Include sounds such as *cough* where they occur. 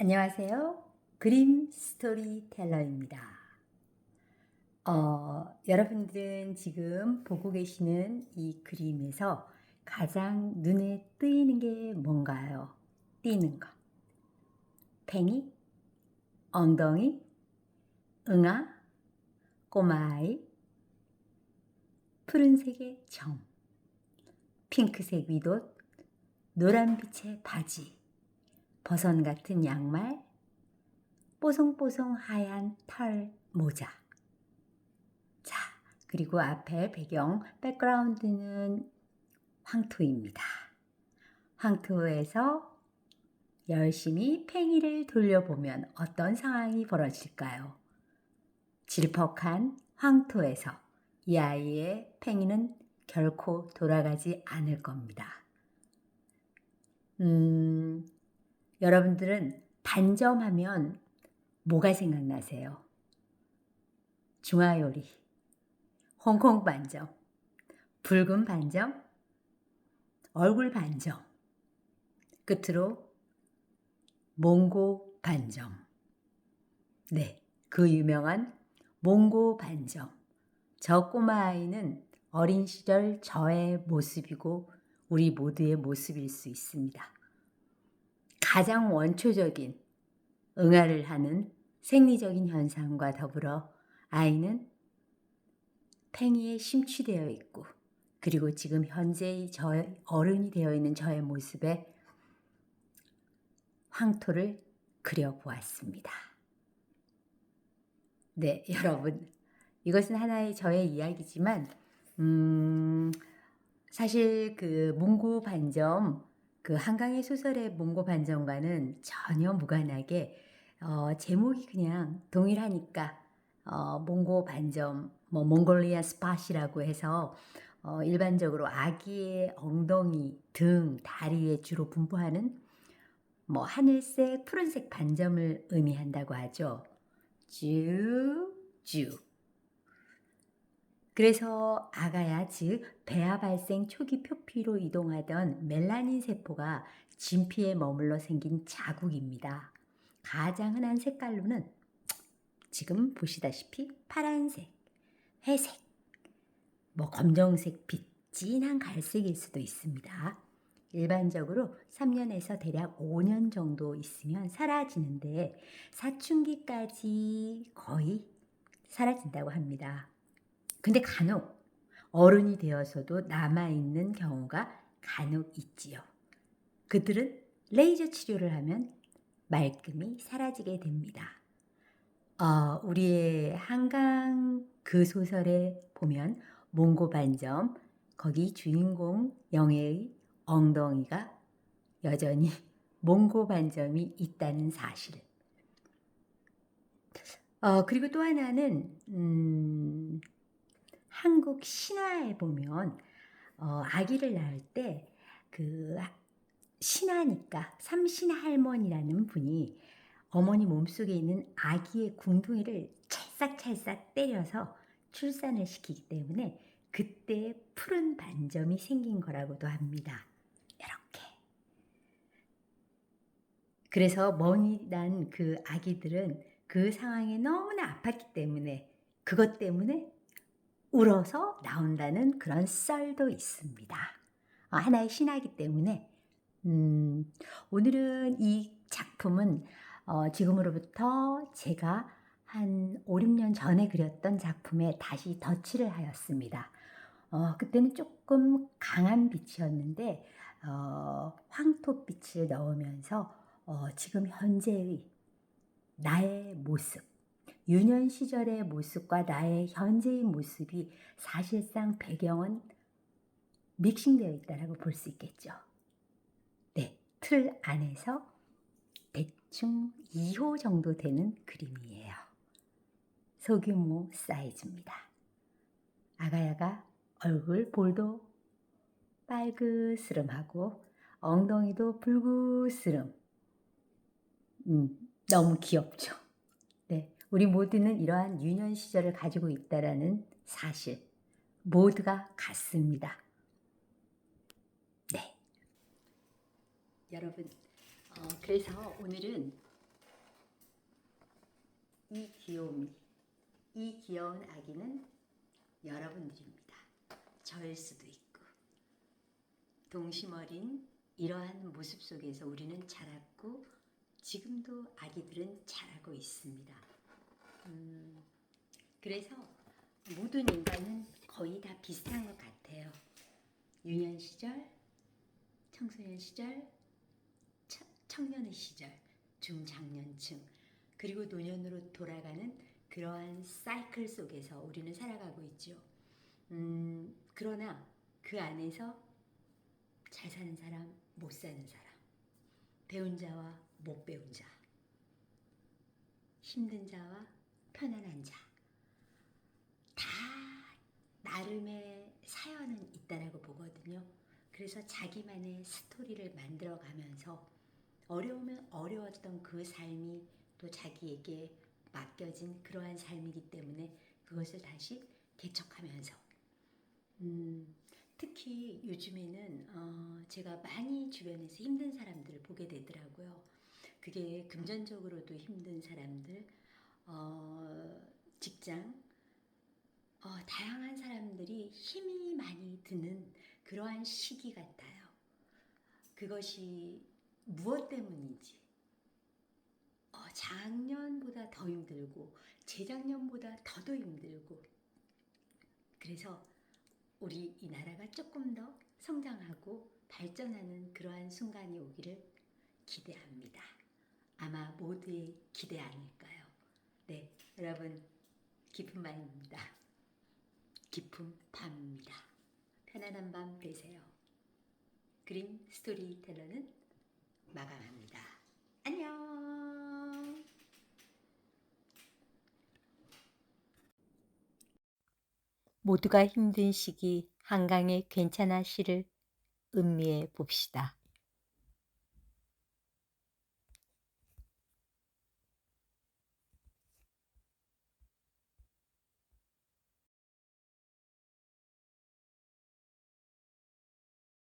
안녕하세요. 그림 스토리텔러입니다. 어, 여러분들은 지금 보고 계시는 이 그림에서 가장 눈에 띄는 게 뭔가요? 띄는 거. 팽이, 엉덩이, 응아, 꼬마아이, 푸른색의 점, 핑크색 위옷, 노란빛의 바지, 버선 같은 양말, 뽀송뽀송 하얀 털 모자. 자, 그리고 앞에 배경 백그라운드는 황토입니다. 황토에서 열심히 팽이를 돌려보면 어떤 상황이 벌어질까요? 질퍽한 황토에서 이 아이의 팽이는 결코 돌아가지 않을 겁니다. 음, 여러분들은 반점하면 뭐가 생각나세요? 중화요리, 홍콩 반점, 붉은 반점, 얼굴 반점, 끝으로 몽고 반점. 네, 그 유명한 몽고 반점. 저 꼬마 아이는 어린 시절 저의 모습이고 우리 모두의 모습일 수 있습니다. 가장 원초적인 응아를 하는 생리적인 현상과 더불어 아이는 팽이에 심취되어 있고 그리고 지금 현재의 저 어른이 되어 있는 저의 모습에 황토를 그려보았습니다. 네, *laughs* 여러분. 이것은 하나의 저의 이야기지만, 음, 사실 그 문구 반점, 그 한강의 소설의 문구 반점과는 전혀 무관하게, 어, 제목이 그냥 동일하니까, 어, 몽고 반점, 뭐, 몽골리아 스팟이라고 해서, 어, 일반적으로 아기의 엉덩이, 등, 다리에 주로 분포하는 뭐 하늘색, 푸른색 반점을 의미한다고 하죠. 쭉, 쭉. 그래서 아가야, 즉 배아 발생 초기 표피로 이동하던 멜라닌 세포가 진피에 머물러 생긴 자국입니다. 가장 흔한 색깔로는 지금 보시다시피 파란색, 회색, 뭐 검정색 빛, 진한 갈색일 수도 있습니다. 일반적으로 3년에서 대략 5년 정도 있으면 사라지는데 사춘기까지 거의 사라진다고 합니다. 근데 간혹 어른이 되어서도 남아있는 경우가 간혹 있지요. 그들은 레이저 치료를 하면 말끔히 사라지게 됩니다. 어, 우리의 한강 그 소설에 보면 몽고 반점 거기 주인공 영애의 엉덩이가 여전히 *laughs* 몽고 반점이 있다는 사실. 어, 그리고 또 하나는 음, 한국 신화에 보면 어, 아기를 낳을 때 그 신하니까 삼신 할머니라는 분이 어머니 몸속에 있는 아기의 궁둥이를 찰싹찰싹 때려서 출산을 시키기 때문에 그때 푸른 반점이 생긴 거라고도 합니다. 이렇게. 그래서 멍이 난 그 아기들은 그 상황에 너무나 아팠기 때문에 그것 때문에 울어서 나온다는 그런 썰도 있습니다. 어, 하나의 신화이기 때문에 음, 오늘은 이 작품은 어, 지금으로부터 제가 한 5, 6년 전에 그렸던 작품에 다시 덧칠을 하였습니다. 어, 그때는 조금 강한 빛이었는데 어, 황토빛을 넣으면서 어, 지금 현재의 나의 모습, 유년 시절의 모습과 나의 현재의 모습이 사실상 배경은 믹싱되어 있다라고 볼 수 있겠죠. 네, 틀 안에서 대충 2호 정도 되는 그림이에요. 소규모 사이즈입니다. 아가야가 얼굴 볼도 빨그스름하고 엉덩이도 붉으스름. 음, 너무 귀엽죠. 네, 우리 모두는 이러한 유년 시절을 가지고 있다라는 사실 모두가 같습니다. 네, 여러분. 어, 그래서 오늘은 이 귀요미, 이 귀여운 아기는 여러분들입니다. 저일 수도 있고. 동심 어린 이러한 모습 속에서 우리는 자랐고 지금도 아기들은 자라고 있습니다. 음, 그래서 모든 인간은 거의 다 비슷한 것 같아요. 유년 시절, 청소년 시절, 차- 청년의 시절, 중장년층, 그리고 노년으로 돌아가는 그러한 사이클 속에서 우리는 살아가고 있죠. 음, 그러나 그 안에서 잘 사는 사람, 못 사는 사람, 배운 자와 못 배운 자, 힘든 자와 편안한 자, 다 나름의 사연은 있다라고 보거든요. 그래서 자기만의 스토리를 만들어 가면서 어려우면 어려웠던 그 삶이 또 자기에게 맡겨진 그러한 삶이기 때문에 그것을 다시 개척하면서 음, 특히 요즘에는 어, 제가 많이 주변에서 힘든 사람들을 보게 되더라고요. 그게 금전적으로도 힘든 사람들, 어, 직장, 어, 다양한 사람들이 힘이 많이 드는 그러한 시기 같아요. 그것이 무엇 때문인지, 어, 작년보다 더 힘들고, 재작년보다 더더 힘들고, 그래서 우리 이 나라가 조금 더 성장하고 발전하는 그러한 순간이 오기를 기대합니다. 아마 모두의 기대 아닐까요? 네, 여러분, 깊은 밤입니다. 깊은 밤입니다. 편안한 밤 되세요. 그린 스토리텔러는 마감합니다. 안녕! 모두가 힘든 시기 한강의 괜찮아 시를 음미해 봅시다.